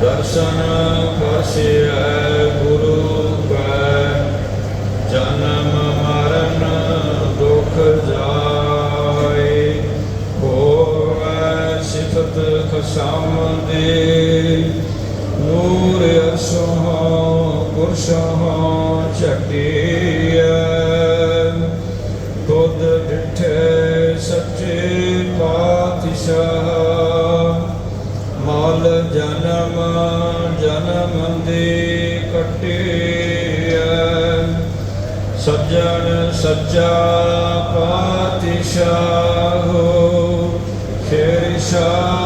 ਦਰਸ਼ਨ ਕਰਸਿਐ ਗੁਰੂ ਕੈ, ਜਨਮ ਮਰਨ ਦੁਖ ਜਾਏ। ਹੋਵੈ ਸਿਫਤ ਖਸਮ ਦੇ, ਨੂਰ ਅਰਸ਼ੋਂ ਪੁਰਸ਼ੋਂ ਝਟਿਐ ਪਾਤਸ਼ਾਹ। ਮਲ ਜਨਮ ਜਨਮ ਦੇ ਕਟਿਐ ਸੱਜਣ ਸੱਚਾ ਪਾਤਸ਼ਾਹ ਹੋ ਖੇਰ ਸ਼ਾਹ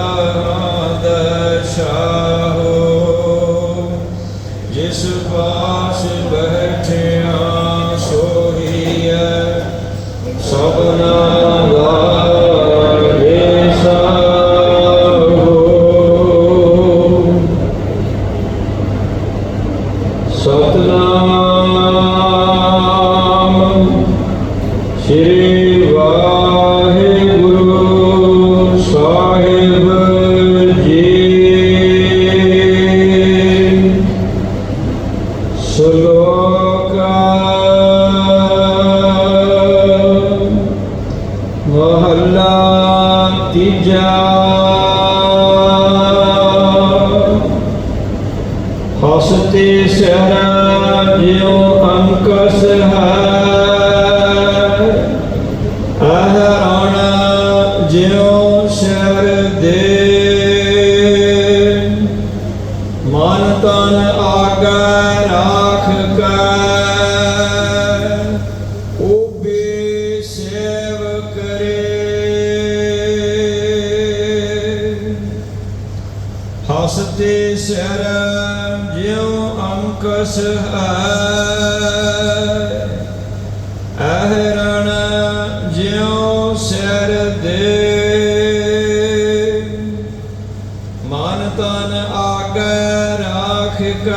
ਸਾਹਿਬ ਜੀ ਸ਼ਲੋਕ ਮਹੱਲਾ ਤੀਜਾ। ਹਸਤੇ ਸਿਰ ਜਿਉ ਅੰਕਸ ਤਨ ਆਗੈ ਰਾਖ ਕੈ। ਉਬੇ ਸੇਵ ਕਰੇ। ਹਸਤੇ ਸਿਰ ਜਿਉ ਅੰਕਸ ਹੈ। ਅਹਰਣ ਜਿਉ ਸ਼ਰ ਦੇ। ਮਨ ਤਨ ਆਗੈ ਰਾਖ ਕੈ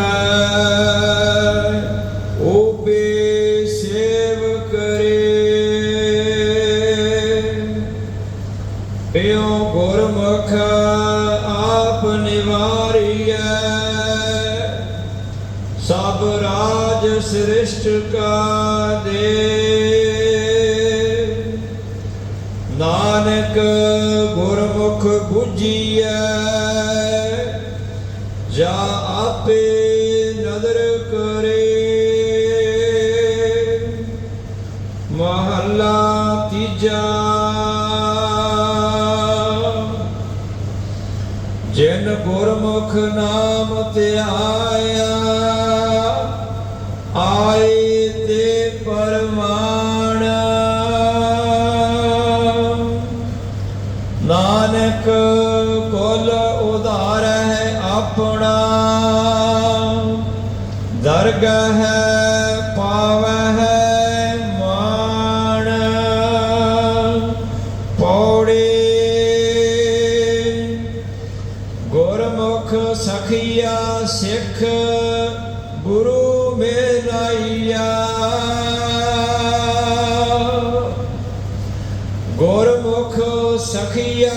ਉਬੇ ਸੇਵ ਕਰੇ। ਪਿਓ ਗੁਰਮੁਖ ਆਪ ਨਿਵਾਰੀਐ। ਸਭ ਰਾਜ ਸ੍ਰਿਸ਼ਟ ਕਾ ਦੇ। ਨਾਨਕ ਗੁਰਮੁਖ 부ਜੀਐ ਜਾ ਆਪੇ ਨਦਰ ਕਰੇ। ਮਹੱਲਾ ਤੀਜਾ। ਜਿਨ ਗੁਰਮੁਖ ਨਾਮ ਧਿਆਇਆ ਆਏ ਸਖੀਆ ਸਿੱਖ ਗੁਰੂ ਮੇਰਾਈਆ ਗੁਰਮੁਖ ਸਖੀਆ,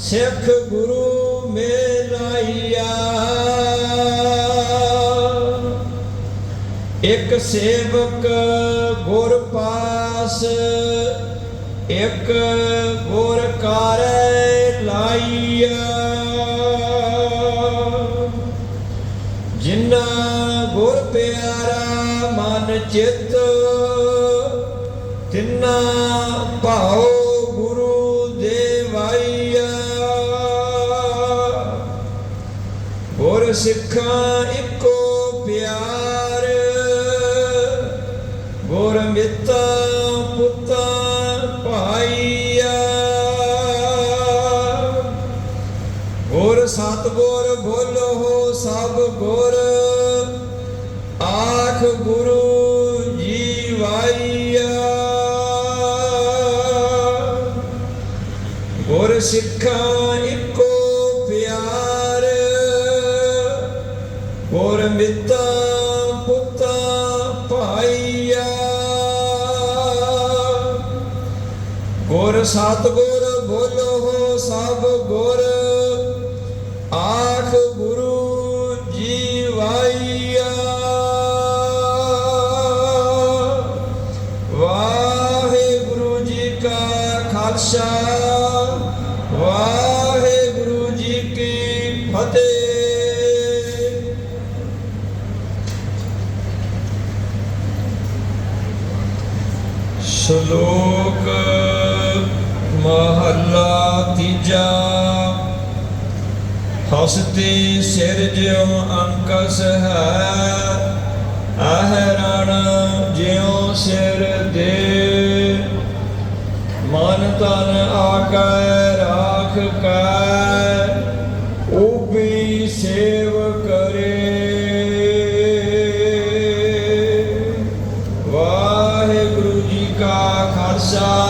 ਸਿੱਖ ਗੁਰੂ ਮੇਰਾਈਆ ਇੱਕ ਸੇਵਕ ਗੁਰ ਪਾਸ, ਇੱਕ ਗੁਰ ਕਾਰੈ ਲਾਈਆ। ਚਿੱਤ ਤਿੰਨਾ ਭਾਉ ਗੁਰੂ ਦੇਵਾਈਆ। ਗੁਰ ਸਿੱਖਾਂ ਇੱਕੋ ਪਿਆਰ ਗੁਰ ਮਿੱਤਾ ਪੁੱਤਾ ਭਾਈਆ। ਗੁਰ ਸਤਗੁਰ ਬੋਲੋ ਸਭ ਗੁਰ, ਆਖ ਗੁਰੂ ਗੁਰ ਸਿੱਖਾਂ ਇੱਕੋ ਪਿਆਰ। ਗੁਰ ਮਿੱਤਾ ਪੁੱਤਾ ਭਾਈਆ। ਗੁਰ ਸਤਗੁਰ ਬੋਲੋ ਸਭ ਗੁਰ। ਆਖ ਗੁਰੂ ਜੀ ਵਾਈਆ ਵਾਹਿਗੁਰੂ ਜੀ ਕਾ ਖਾਲਸਾ। ਫਤਿਹ ਸ਼ਲੋਕ ਮਹੱਲਾ ਤੀਜਾ। ਹਸਤੀ ਸਿਰ ਜਿਉ ਅੰਕਸ ਹੈ। ਅਹਰਣ ਜਿਉ ਸਿਰ ਦੇ। ਮਨ ਤਨ ਆਕੈ, ਰਾਖ ਕੈ। ਸੇਵ ਕਰੇ। ਵਾਹਿਗੁਰੂ ਜੀ ਕਾ ਖਾਲਸਾ।